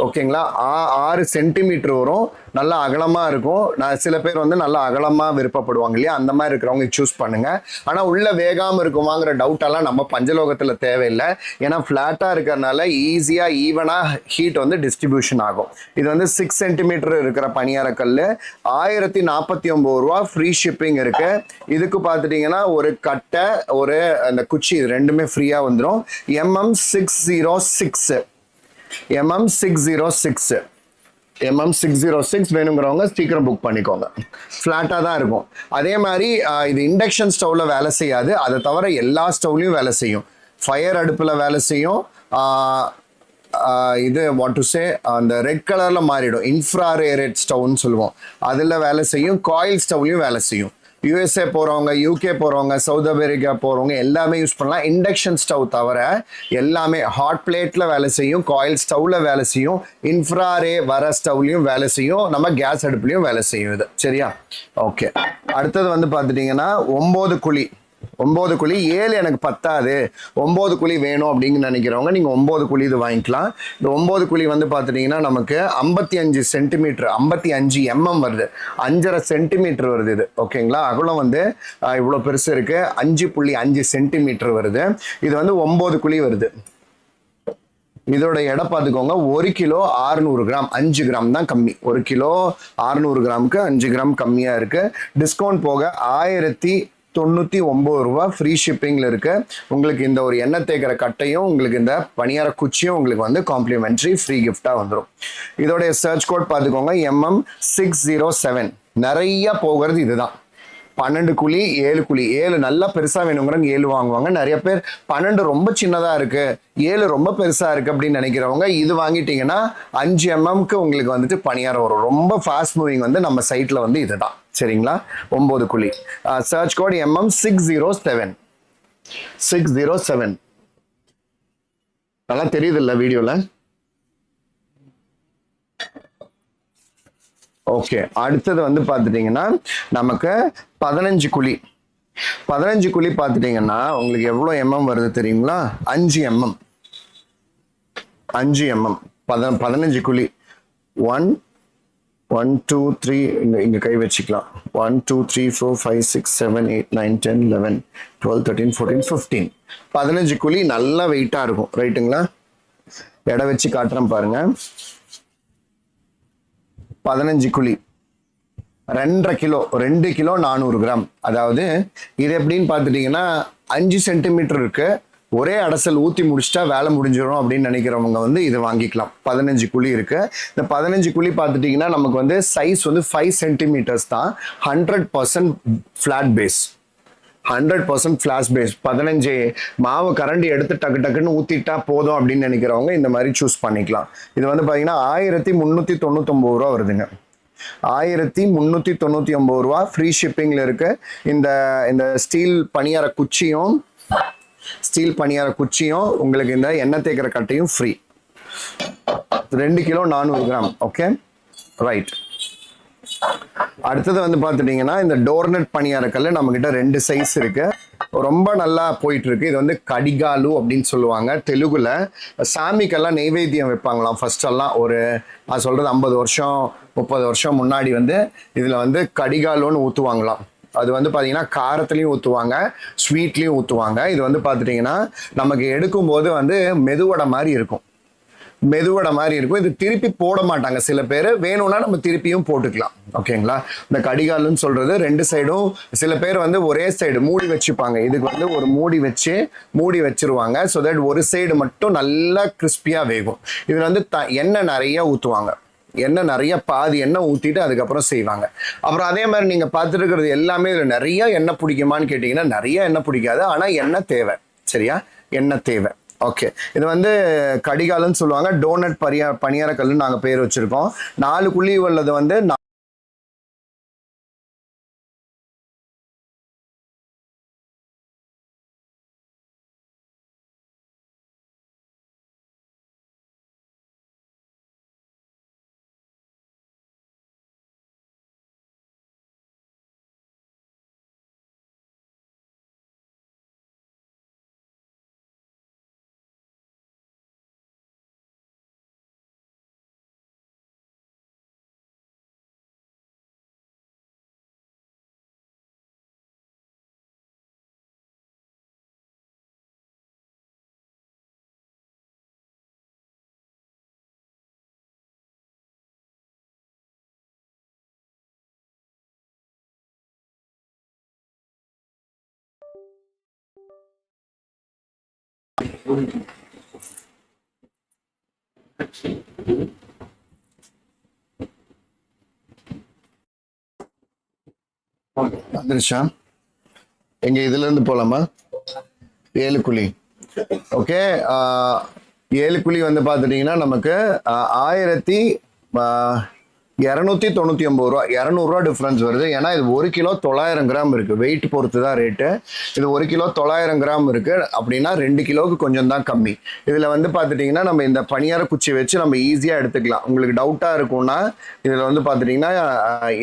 ஓகேங்களா? ஆ- ஆறு சென்டிமீட்டர் வரும். நல்லா அகலமாக இருக்கும். நான் சில பேர் வந்து நல்லா அகலமாக விருப்பப்படுவாங்க இல்லையா? அந்த மாதிரி இருக்கிறவங்க சூஸ் பண்ணுங்கள் ஆனால் உள்ளே வேகாமல் இருக்குமாங்கிற டவுட்டெல்லாம் நம்ம பஞ்சலோகத்தில் தேவையில்லை. ஏன்னா ஃப்ளாட்டாக இருக்கிறனால ஈஸியாக ஈவனாக ஹீட் வந்து டிஸ்ட்ரிபியூஷன் ஆகும். இது வந்து சிக்ஸ் சென்டிமீட்டர் இருக்கிற பணியாரக்கல் ஆயிரத்தி நாற்பத்தி ஒம்பது ரூபா ஃப்ரீ ஷிப்பிங் இருக்குது இதுக்கு பார்த்துட்டிங்கன்னா ஒரு கட்டை ஒரு அந்த குச்சி இது ரெண்டுமே ஃப்ரீயாக வந்துடும் MM six zero six MM six zero six MM six zero six வேணுங்கிறவங்க சீக்கிரம் புக் பண்ணிக்கோங்க. ஃப்ளாட்டாக தான் இருக்கும். அதே மாதிரி இது இண்டக்ஷன் ஸ்டவ்வில் வேலை செய்யாது. அதை தவிர எல்லா ஸ்டவ்லையும் வேலை செய்யும். ஃபயர் அடுப்பில் வேலை செய்யும். இது வாட் டு சே அந்த ரெட் கலரில் மாறிடும். இன்ஃப்ராரேரேட் ஸ்டவ்னு சொல்லுவோம். அதில் வேலை செய்யும். காயில் ஸ்டவ்லையும் வேலை செய்யும். யூஎஸ்ஏ போகிறவங்க யூகே போகிறவங்க சவுத் அமெரிக்கா போகிறவங்க எல்லாமே யூஸ் பண்ணலாம். இண்டக்ஷன் ஸ்டவ் தவிர எல்லாமே ஹாட் பிளேட்டில் வேலை செய்யும் காயில் ஸ்டவ்வில் வேலை செய்யும் இன்ஃப்ராரே வர ஸ்டவ்லையும் வேலை செய்யும் நம்ம கேஸ் அடுப்புலையும் வேலை செய்யும் இது. சரியா? ஓகே அடுத்தது வந்து பார்த்துட்டிங்கன்னா ஒம்பது குழி. ஒம்பது குழி ஏழு எனக்கு பத்தாது. ஒம்பது குழி வேணும் அப்படின்னு நினைக்கிறவங்க நீங்கள் ஒம்பது குழி இது வாங்கிக்கலாம். இந்த ஒம்பது குழி வந்து பார்த்துட்டிங்கன்னா நமக்கு ஐம்பத்தி அஞ்சு சென்டிமீட்டர் ஐம்பத்தி அஞ்சு எம்எம் வருது. அஞ்சரை சென்டிமீட்டர் வருது இது. ஓகேங்களா? அகலம் வந்து இவ்வளோ பெருசு இருக்குது அஞ்சு புள்ளி அஞ்சு சென்டிமீட்டர் வருது. இது வந்து ஒம்பது குழி வருது. இதோட எடை பார்த்துக்கோங்க. ஒரு கிலோ 600 கிராம் அஞ்சு கிராம் தான் கம்மி. ஒரு கிலோ 600 கிராமுக்கு அஞ்சு கிராம் கம்மியாக இருக்குது டிஸ்கவுண்ட் போக ஆயிரத்தி தொண்ணூற்றி ஒம்பது ரூபா ஃப்ரீ ஷிப்பிங்கில் இருக்க உங்களுக்கு இந்த ஒரு எண்ணெய் தேய்க்கிற கட்டையும் உங்களுக்கு இந்த பணியார குச்சியும் உங்களுக்கு வந்து காம்ப்ளிமெண்ட்ரி ஃப்ரீ கிஃப்டாக வந்துடும் இதோடைய சர்ச் கோட் பார்த்துக்கோங்க எம்எம் சிக்ஸ் ஜீரோ செவன் நிறைய போகிறது இதுதான். பன்னெண்டு குழி ஏழு குழி. ஏழு நல்லா பெருசாக வேணுங்கிறவங்க ஏழு வாங்குவாங்க. நிறைய பேர் பன்னெண்டு ரொம்ப சின்னதாக இருக்குது ஏழு ரொம்ப பெருசாக இருக்குது அப்படின்னு நினைக்கிறவங்க இது வாங்கிட்டீங்கன்னா அஞ்சு எம்எம்க்கு உங்களுக்கு வந்துட்டு பணியாரம் வரும். ரொம்ப ஃபாஸ்ட் மூவிங் வந்து நம்ம சைட்டில் வந்து இதுதான். சரிங்களா? ஒன்பது குழி. Search code MM six zero seven six zero seven நல்லா தெரியுது இல்ல வீடியோல? ஓகே அடுத்தது வந்து பார்த்துட்டிங்கன்னா நமக்கு பதினஞ்சு குழி. பதினஞ்சு குழி பார்த்துட்டிங்கன்னா உங்களுக்கு எவ்வளோ எம்எம் வருது தெரியுங்களா? அஞ்சு எம்எம் அஞ்சு எம்எம் பத பதினஞ்சு குழி. ஒன் ஒன் டூ த்ரீ இங்கே இங்கே கை வச்சுக்கலாம். One two three four five six seven eight nine ten eleven twelve thirteen fourteen fifteen பதினஞ்சு குழி நல்லா வெயிட்டாக இருக்கும். ரைட்டுங்களா எடை வச்சு காட்டுறேன் பாருங்க. பதினஞ்சு குழி. ரெண்டரை கிலோ ரெண்டு கிலோ நானூறு கிராம். அதாவது இது எப்படின்னு பார்த்துட்டிங்கன்னா அஞ்சு சென்டிமீட்டர் இருக்குது ஒரே அடசல் ஊற்றி முடிச்சிட்டா வேலை முடிஞ்சிடும் அப்படின்னு நினைக்கிறவங்க வந்து இதை வாங்கிக்கலாம். பதினஞ்சு குழி இருக்கு. இந்த பதினஞ்சு குழி பார்த்துட்டிங்கன்னா நமக்கு வந்து சைஸ் வந்து ஃபைவ் சென்டிமீட்டர்ஸ் தான். Hundred percent flat base hundred percent flash base பதினஞ்சு மாவு கரண்டி எடுத்து டக்கு டக்குன்னு ஊற்றிட்டா போதும் அப்படின்னு நினைக்கிறவங்க இந்த மாதிரி சூஸ் பண்ணிக்கலாம். இது வந்து பார்த்தீங்கன்னா ஆயிரத்தி முந்நூற்றி தொண்ணூத்தொம்பது ரூபா வருதுங்க. ஆயிரத்தி முந்நூற்றி தொண்ணூற்றி ஒம்பது ரூபா ஃப்ரீ ஷிப்பிங்கில் இருக்குது இந்த இந்த ஸ்டீல் பணியார குச்சியும் ஸ்டீல் பணியார குச்சியும் உங்களுக்கு இந்த எண்ணெய் தேய்க்கிற கட்டையும் ஃப்ரீ ரெண்டு கிலோ நானூறு கிராம் ஓகே ரைட் அடுத்தது வந்து பார்த்துட்டிங்கன்னா இந்த டோர்னட் பணியாரக்கல்ல நம்மக்கிட்ட ரெண்டு சைஸ் இருக்கு. ரொம்ப நல்லா போயிட்டு இருக்கு இது வந்து கடிகாலு அப்படின்னு சொல்லுவாங்க. தெலுங்குல சாமிக்கெல்லாம் நெய்வேத்தியம் வைப்பாங்களாம். ஃபர்ஸ்ட் எல்லாம் ஒரு நான் சொல்றது ஐம்பது வருஷம் முப்பது வருஷம் முன்னாடி வந்து இதுல வந்து கடிகாலுன்னு ஊற்றுவாங்களாம் அது வந்து பார்த்தீங்கன்னா காரத்துலேயும் ஊற்றுவாங்க ஸ்வீட்லேயும் ஊற்றுவாங்க இது வந்து பார்த்துட்டிங்கன்னா நமக்கு எடுக்கும்போது வந்து மெதுவடை மாதிரி இருக்கும். மெதுவடை மாதிரி இருக்கும். இது திருப்பி போட மாட்டாங்க. சில பேர் வேணும்னா நம்ம திருப்பியும் போட்டுக்கலாம். ஓகேங்களா? இந்த கடிகாலுன்னு சொல்றது ரெண்டு சைடும் சில பேர் வந்து ஒரே சைடு மூடி வச்சுப்பாங்க. இதுக்கு வந்து ஒரு மூடி வச்சு மூடி வச்சிருவாங்க. ஸோ தட் ஒரு சைடு மட்டும் நல்லா கிறிஸ்பியாக வேகும். இதில் வந்து த எண்ணெய் நிறைய ஊற்றுவாங்க எண்ணெய் நிறைய பாதி எண்ணெய் ஊற்றிட்டு அதுக்கப்புறம் செய்வாங்க. அப்புறம் அதே மாதிரி நீங்கள் பார்த்துட்டு இருக்கிறது எல்லாமே இதில் நிறைய எண்ணெய் பிடிக்குமான்னு கேட்டிங்கன்னா நிறைய எண்ணெய் பிடிக்காது. ஆனால் எண்ணெய் தேவை. சரியா? எண்ணெய் தேவை. ஓகே இது வந்து கடிகாலன்னு சொல்லுவாங்க. டோனட் பரியா பணியாரக்கல்னு நாங்கள் பேர் வச்சுருக்கோம். நாலு குழி உள்ளது வந்து வந்துருச்சா எங்க இதுல இருந்து போலாமா? ஏழு குழி. ஓகே ஏழு குழி வந்து பார்த்துட்டிங்கன்னா நமக்கு ஆயிரத்தி ஆஹ், இரநூத்தி தொண்ணூற்றி ஒம்பது ரூபா இரநூறுவா டிஃப்ரென்ஸ் வருது. ஏன்னா இது ஒரு கிலோ தொள்ளாயிரம் கிராம் இருக்கு. வெயிட் பொறுத்து தான் ரேட்டு இது ஒரு கிலோ தொள்ளாயிரம் கிராம் இருக்கு. அப்படின்னா ரெண்டு கிலோவுக்கு கொஞ்சம் தான் கம்மி. இதில் வந்து பார்த்துட்டிங்கன்னா நம்ம இந்த பனியார குச்சி வச்சு நம்ம ஈஸியாக எடுத்துக்கலாம். உங்களுக்கு டவுட்டாக இருக்கும்னா இதில் வந்து பார்த்துட்டிங்கன்னா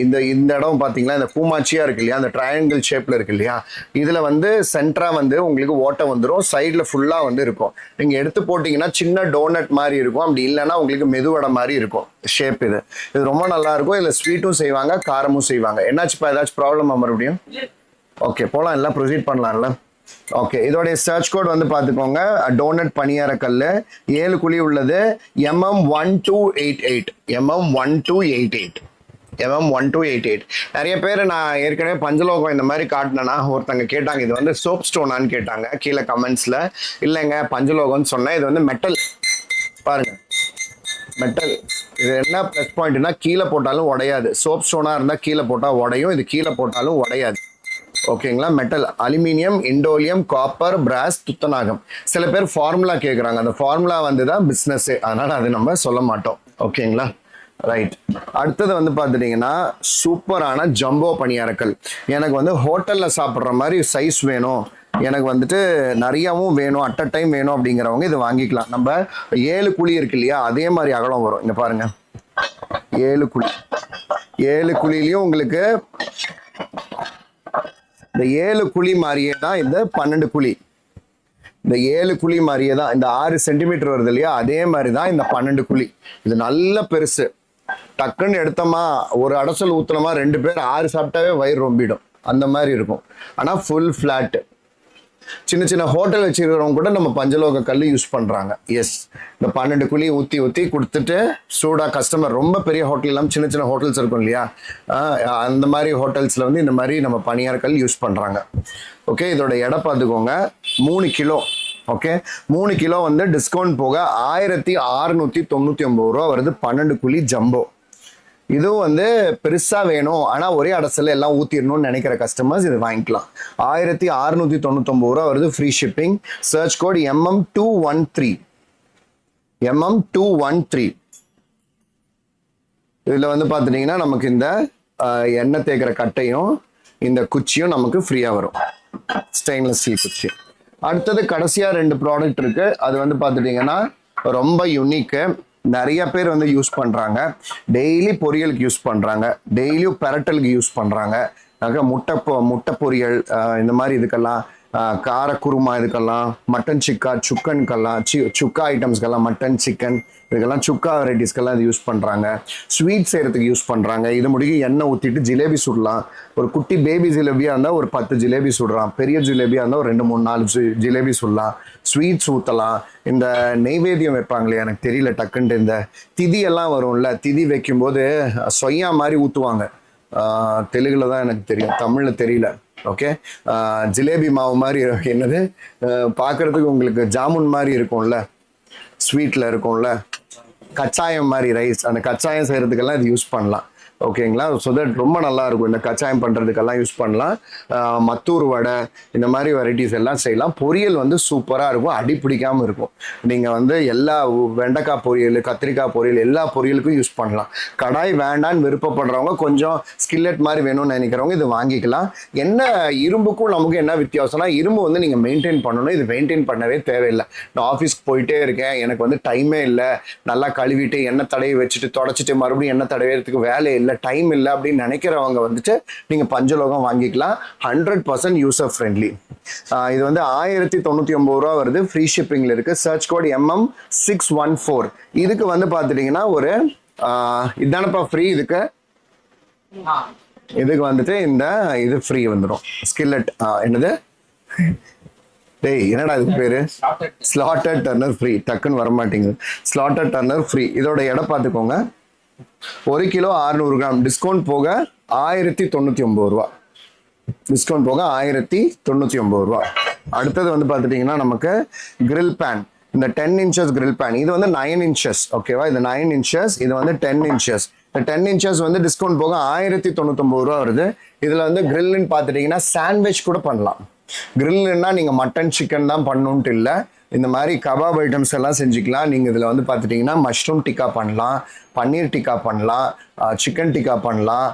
இந்த இந்த இடம் பார்த்தீங்கன்னா இந்த பூமாச்சியாக இருக்கு இல்லையா அந்த ட்ரையாங்கிள் ஷேப்பில் இருக்கு இல்லையா இதில் வந்து சென்டராக வந்து உங்களுக்கு ஓட்டை வந்துடும் சைடில் ஃபுல்லாக வந்து இருக்கும். நீங்கள் எடுத்து போட்டிங்கன்னா சின்ன டோனட் மாதிரி இருக்கும். அப்படி இல்லைன்னா உங்களுக்கு மெதுவடை மாதிரி இருக்கும். ஷேப் இது. இது ரொம்ப நல்லா இருக்கும் இதில் ஸ்வீட்டும் செய்வாங்க காரமும் செய்வாங்க. என்னாச்சுப்பா? ஏதாச்சும் ப்ராப்ளமா மறுபடியும்? ஓகே போகலாம் எல்லாம் ப்ரொசீட் பண்ணலாம்ல. ஓகே இதோடைய சர்ச் கோட் வந்து பார்த்துக்கோங்க. டோனட் பனியாரக்கல் ஏழு குழி உள்ளது. MM one two eight eight MM one two eight eight MM one two eight eight நிறைய பேர் நான் ஏற்கனவே பஞ்சலோகம் இந்த மாதிரி காட்டினேன்னா ஒருத்தங்க கேட்டாங்க இது வந்து சோப் ஸ்டோனான்னு கேட்டாங்க. கீழே கமெண்ட்ஸில் இல்லைங்க பஞ்சலோகம்னு சொன்னேன். இது வந்து மெட்டல் பாருங்கள் மெட்டல் இது என்ன ப்ளஸ் பாயிண்ட்னா கீழே போட்டாலும் உடையாது. சோப் ஸ்டோனாக இருந்தால் கீழே போட்டால் உடையும். இது கீழே போட்டாலும் உடையாது. ஓகேங்களா மெட்டல் அலுமினியம் இண்டோலியம் காப்பர் பிராஸ் துத்தநாகம். சில பேர் ஃபார்முலா கேட்குறாங்க அந்த ஃபார்முலா வந்து தான் பிஸ்னஸ்ஸு அதனால் அது நம்ம சொல்ல மாட்டோம். ஓகேங்களா ரைட் அடுத்தது வந்து பார்த்துட்டிங்கன்னா சூப்பரான ஜம்போ பணியாரக்கல். எனக்கு வந்து ஹோட்டலில் சாப்பிட்ற மாதிரி சைஸ் வேணும். எனக்கு வந்துட்டு நிறையாவும் வேணும் அட் அ டைம் வேணும் அப்படிங்கிறவங்க இது வாங்கிக்கலாம். நம்ம ஏழு குழி இருக்கு இல்லையா அதே மாதிரி அகலம் வரும். இங்க பாருங்க. ஏழு குழி. ஏழு குழிலையும் உங்களுக்கு இந்த ஏழு குழி மாதிரியே தான் இந்த பன்னெண்டு குழி. இந்த ஏழு குழி மாதிரியே தான் இந்த ஆறு சென்டிமீட்டர் வருது இல்லையா அதே மாதிரி தான் இந்த பன்னெண்டு குழி. இது நல்ல பெருசு. டக்குன்னு எடுத்தோமா ஒரு அடசல் ஊத்துனோமா ரெண்டு பேர் ஆறு சாப்பிட்டாவே வயிறு ரொம்பிடும். அந்த மாதிரி இருக்கும். ஆனால் ஃபுல் ஃப்ளாட்டு சின்ன சின்ன ஹோட்டல் வச்சிருக்கிறவங்க கூட நம்ம பஞ்சலோக கல் யூஸ் பண்ணுறாங்க எஸ் இந்த பன்னெண்டு குழி ஊற்றி ஊற்றி கொடுத்துட்டு சூடாக கஸ்டமர் ரொம்ப பெரிய ஹோட்டல் இல்லாமல் சின்ன சின்ன ஹோட்டல்ஸ் இருக்கும் இல்லையா? அந்த மாதிரி ஹோட்டல்ஸில் வந்து இந்த மாதிரி நம்ம பனியார் கல் யூஸ் பண்ணுறாங்க ஓகே இதோட எடை பார்த்துக்கோங்க. மூணு கிலோ. ஓகே மூணு கிலோ வந்து டிஸ்கவுண்ட் போக ஆயிரத்தி ஆறுநூற்றி தொண்ணூற்றி ஒம்பது ரூபா வருது பன்னெண்டு குழி ஜம்போ இதுவும் வந்து பெருசாக வேணும். ஆனால் ஒரே அடசில் எல்லாம் ஊற்றிடணும்னு நினைக்கிற கஸ்டமர்ஸ் இது வாங்கிக்கலாம். ஆயிரத்தி அறுநூற்றி தொண்ணூத்தொம்பது ரூபா வருது free shipping search code MM two one three MM two one three இதில் வந்து பார்த்துட்டிங்கன்னா நமக்கு இந்த எண்ணெய் தேய்க்கிற கட்டையும் இந்த குச்சியும் நமக்கு ஃப்ரீயாக வரும். ஸ்டெயின்லெஸ் ஸ்டீல் குச்சி. அடுத்தது கடைசியாக ரெண்டு ப்ராடக்ட் இருக்குது அது வந்து பார்த்துட்டிங்கன்னா ரொம்ப யூனிக்கு நிறைய பேர் வந்து யூஸ் பண்ணுறாங்க டெய்லி பொரியலுக்கு யூஸ் பண்ணுறாங்க டெய்லியும் பெரட்டலுக்கு யூஸ் பண்ணுறாங்க ஆக முட்டை பொ- முட்டை பொரியல் இந்த மாதிரி இதுக்கெல்லாம் காரக்குருமா கார குருமா இதுக்கெல்லாம் மட்டன் சிக்கா சுக்கனுக்கெல்லாம் சி சுக்கா ஐட்டம்ஸ்க்கெல்லாம் மட்டன் சிக்கன் இதுக்கெல்லாம் சுக்கா வெரைட்டிஸ்க்கெல்லாம் இது யூஸ் பண்ணுறாங்க ஸ்வீட் செய்கிறதுக்கு யூஸ் பண்ணுறாங்க இது முடிக்க எண்ணெய் ஊற்றிட்டு ஜிலேபி சுடலாம். ஒரு குட்டி பேபி ஜிலேபியாக இருந்தால் ஒரு பத்து ஜிலேபி சுடலாம். பெரிய ஜிலேபியாக இருந்தால் ஒரு ரெண்டு மூணு நாலு ஜி- ஜிலேபி சுடலாம். ஸ்வீட்ஸ் ஊற்றலாம் இந்த நெய்வேத்தியம் வைப்பாங்களே எனக்கு தெரியல டக்குன்ட்டு இந்த திதியெல்லாம் வரும்ல திதி வைக்கும்போது சொய்யா மாதிரி ஊற்றுவாங்க தெலுங்கில் தான் எனக்கு தெரியும் தமிழில் தெரியல. ஓகே ஜிலேபி மாவு மாதிரி என்னது? பார்க்குறதுக்கு பார்க்கறதுக்கு உங்களுக்கு ஜாமுன் மாதிரி இருக்கும்ல? ஸ்வீட்டில் இருக்கும்ல? கச்சாயம் மாதிரி ரைஸ் அந்த கச்சாயம் செய்கிறதுக்கெல்லாம் இது யூஸ் பண்ணலாம். ஓகேங்களா? ஸோ தட் ரொம்ப நல்லா இருக்கும் இந்த கச்சாயம் பண்ணுறதுக்கெல்லாம் யூஸ் பண்ணலாம். மத்தூர் வடை இந்த மாதிரி வெரைட்டிஸ் எல்லாம் செய்யலாம். பொரியல் வந்து சூப்பராக இருக்கும். அடி பிடிக்காமல் இருக்கும். நீங்கள் வந்து எல்லா வெண்டைக்காய் பொரியல் கத்திரிக்காய் பொரியல் எல்லா பொரியலுக்கும் யூஸ் பண்ணலாம். கடாய் வேண்டான்னு விருப்பப்படுறவங்க கொஞ்சம் ஸ்கில்லெட் மாதிரி வேணும்னு நினைக்கிறவங்க இது வாங்கிக்கலாம். என்ன இரும்புக்கும் நமக்கு என்ன வித்தியாசம்னா இரும்பு வந்து நீங்கள் மெயின்டைன் பண்ணணும். இது மெயின்டைன் பண்ணவே தேவையில்லை. நான் ஆஃபீஸ்க்கு போயிட்டே இருக்கேன். எனக்கு வந்து டைமே இல்லை. நல்லா கழுவிட்டு எண்ணெய் தடையை வச்சுட்டு தொடச்சிட்டு மறுபடியும் எண்ணெய் தடவைறதுக்கு வேலை இல்லை. இல்லை டைம் இல்லை அப்படின்னு நினைக்கிறவங்க வந்துட்டு நீங்கள் பஞ்சலோகம் வாங்கிக்கலாம். ஹண்ட்ரட் பர்சன்ட் யூசர் ஃப்ரெண்ட்லி இது வந்து ஆயிரத்தி தொண்ணூற்றி ஒம்பது ரூபா வருது. ஃப்ரீ ஷிப்பிங்கில் இருக்குது search code MM six one four இதுக்கு வந்து பார்த்துட்டிங்கன்னா ஒரு இதானப்பா ஃப்ரீ இதுக்கு? இதுக்கு வந்துட்டு இந்த இது ஃப்ரீ வந்துடும் ஸ்கில்லட் என்னது? டேய் என்னடா இதுக்கு பேரு? ஸ்லாட்டர் டர்னர் ஃப்ரீ டக்குன்னு வர மாட்டேங்குது ஸ்லாட்டர் டர்னர் ஃப்ரீ இதோட இடம் பார்த்துக்கோங்க ஒரு கிலோ 600 கிராம். டிஸ்கவுண்ட் போக ஆயிரத்தி தொண்ணூற்றி ஒம்பது ரூபா. டிஸ்கவுண்ட் போக ஆயிரத்தி தொண்ணூற்றி ஒம்பது ரூபா. அடுத்தது வந்து பார்த்துட்டிங்கன்னா நமக்கு கிரில் பேன் இந்த டென் இன்ச்சஸ் கிரில் பேன் இது வந்து நைன் இன்ச்சஸ் ஓகேவா இது நைன் இன்ச்சஸ் இது வந்து டென் இன்ச்சஸ் இந்த டென் இன்ச்சஸ் வந்து டிஸ்கவுண்ட் போக ஆயிரத்தி தொண்ணூத்தொம்பது ரூபா வருது. இதில் வந்து கிரில்னு பார்த்துட்டிங்கன்னா சாண்ட்விச் கூட பண்ணலாம். கிரில்லுன்னா நீங்கள் மட்டன் சிக்கன் தான் பண்ணணுன்ட்டு இல்லை. இந்த மாதிரி கபாப் ஐட்டம்ஸ் எல்லாம் செஞ்சுக்கலாம். நீங்கள் இதில் வந்து பார்த்துட்டிங்கன்னா மஷ்ரூம் டிக்கா பண்ணலாம் பன்னீர் டிக்கா பண்ணலாம் சிக்கன் டிக்கா பண்ணலாம்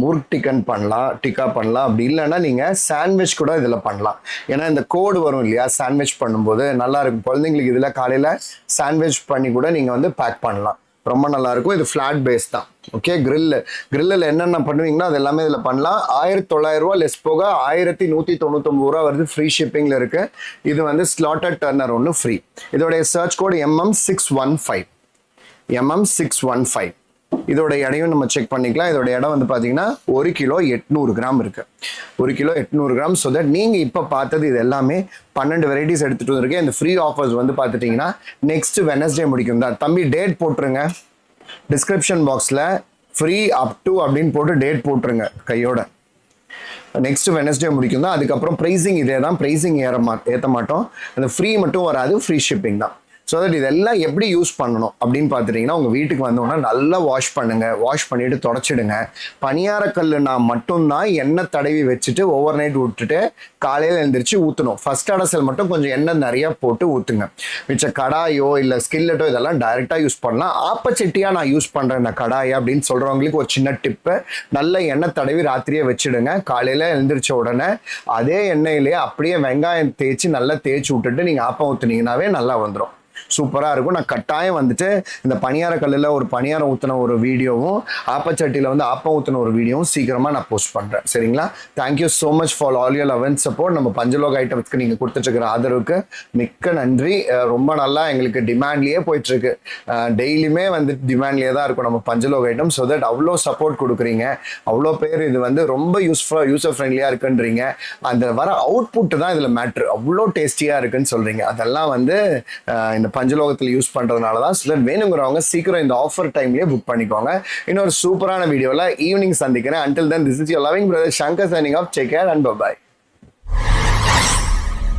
முர்க் டிக்கன் பண்ணலாம் டிக்கா பண்ணலாம். அப்படி இல்லைன்னா நீங்கள் சாண்ட்விச் கூட இதில் பண்ணலாம். ஏன்னா இந்த கோடு வரும் இல்லையா? சாண்ட்விச் பண்ணும்போது நல்லா இருக்கும். குழந்தைங்களுக்கு இதில் காலையில் சாண்ட்விச் பண்ணி கூட நீங்கள் வந்து பேக் பண்ணலாம். ரொம்ப நல்லாயிருக்கும் இது ஃப்ளாட் பேஸ் தான். ஓகே கிரில் கிரில்லில் என்னென்ன பண்ணுவீங்கன்னா அது எல்லாமே இதில் பண்ணலாம். ஆயிரத்தி தொள்ளாயிரம் ரூபா லெஸ் போக ஆயிரத்தி நூற்றி தொண்ணூத்தொம்பது ரூபா வருது ஃப்ரீ ஷிப்பிங்கில் இருக்கு. இது வந்து ஸ்லாட்டட் டர்னர் ஒன்று ஃப்ரீ இதோடைய search code MM six one five MM six one five இதோட எடையும் நம்ம செக் பண்ணிக்கலாம். இதோட இடம் வந்து பார்த்தீங்கன்னா ஒரு கிலோ எட்நூறு கிராம் இருக்கு. ஒரு கிலோ எட்நூறு கிராம். ஸோ தட் நீங்கள் இப்போ பார்த்தது இது எல்லாமே பன்னெண்டு வெரைட்டிஸ் எடுத்துகிட்டு வந்திருக்கேன். இந்த ஃப்ரீ ஆஃபர்ஸ் வந்து பார்த்துட்டிங்கன்னா நெக்ஸ்ட் வெனஸ்டே முடிக்கும். தான் தம்பி டேட் போட்டுருங்க. டிஸ்கிரிப்ஷன் பாக்ஸில் ஃப்ரீ அப் டு அப்படின்னு போட்டு டேட் போட்டுருங்க கையோட. நெக்ஸ்ட் வெனஸ்டே முடிக்கும் தான் அதுக்கப்புறம் ப்ரைஸிங் இதே தான் ப்ரைஸிங் ஏற மா ஏற்ற மாட்டோம். அந்த ஃப்ரீ மட்டும் வராது ஃப்ரீ ஷிப்பிங் தான். ஸோ தட் இதெல்லாம் எப்படி யூஸ் பண்ணணும் அப்படின்னு பார்த்துட்டிங்கன்னா உங்கள் வீட்டுக்கு வந்தோன்னா நல்லா வாஷ் பண்ணுங்கள் வாஷ் பண்ணிவிட்டு தொடச்சிடுங்க. பனியாரக்கல்லுனா மட்டும்தான் எண்ணெய் தடவி வச்சுட்டு ஓவர் நைட் விட்டுட்டு காலையில் எழுந்திரிச்சு ஊற்றணும் ஃபர்ஸ்ட் அடசல் மட்டும் கொஞ்சம் எண்ணெய் நிறையா போட்டு ஊற்றுங்க மிச்ச கடாயோ இல்லை ஸ்கில்லட்டோ இதெல்லாம் டைரெக்டாக யூஸ் பண்ணலாம். ஆப்பச்சட்டியாக நான் யூஸ் பண்ணுறேன் இந்த கடாயை அப்படின்னு சொல்கிறவங்களுக்கு ஒரு சின்ன டிப்பு நல்ல எண்ணெய் தடவி ராத்திரியே வச்சுடுங்க. காலையில் எழுந்திரிச்ச உடனே அதே எண்ணெயிலேயே அப்படியே வெங்காயம் தேய்ச்சி நல்லா தேய்ச்சி விட்டுட்டு நீங்கள் ஆப்பம் ஊற்றுனீங்கன்னாவே நல்லா வந்துடும் சூப்பராக இருக்கும். நான் கட்டாயம் வந்துட்டு இந்த பணியார கல்லில் ஒரு பணியாரம் ஊற்றின ஒரு வீடியோவும் ஆப்பச்சட்டியில் வந்து ஆப்பம் ஊற்றின ஒரு வீடியோவும் சீக்கிரமாக நான் போஸ்ட் பண்ணுறேன் சரிங்களா? Thank you so much for all your love and support நம்ம பஞ்சலோக ஐட்டம்ஸ்க்கு நீங்கள் கொடுத்துட்ருக்கிற ஆதரவுக்கு மிக்க நன்றி. ரொம்ப நல்லா எங்களுக்கு டிமாண்ட்லேயே போயிட்டுருக்கு. டெய்லியுமே வந்து டிமாண்ட்லேயே தான் இருக்கும் நம்ம பஞ்சலோக ஐட்டம் ஸோ தட் அவ்வளோ சப்போர்ட் கொடுக்குறீங்க. அவ்வளோ பேர் இது வந்து ரொம்ப யூஸ்ஃபுல்லாக யூஸர் ஃப்ரெண்ட்லியாக இருக்குன்றீங்க. அந்த வர அவுட்புட் தான் இதில் மேட்ரு அவ்வளோ டேஸ்டியாக இருக்குன்னு சொல்கிறீங்க அதெல்லாம் வந்து இந்த இந்த பஞ்சலோகத்தில் யூஸ் பண்ணுறதுனால தான் சிலர் வேணுங்கிறவங்க சீக்கிரம் இந்த ஆஃபர் டைம்லேயே புக் பண்ணிக்கோங்க. இன்னொரு சூப்பரான வீடியோவில் ஈவினிங் சந்திக்கிறேன். Until then this is your loving brother Shankar signing off check and bye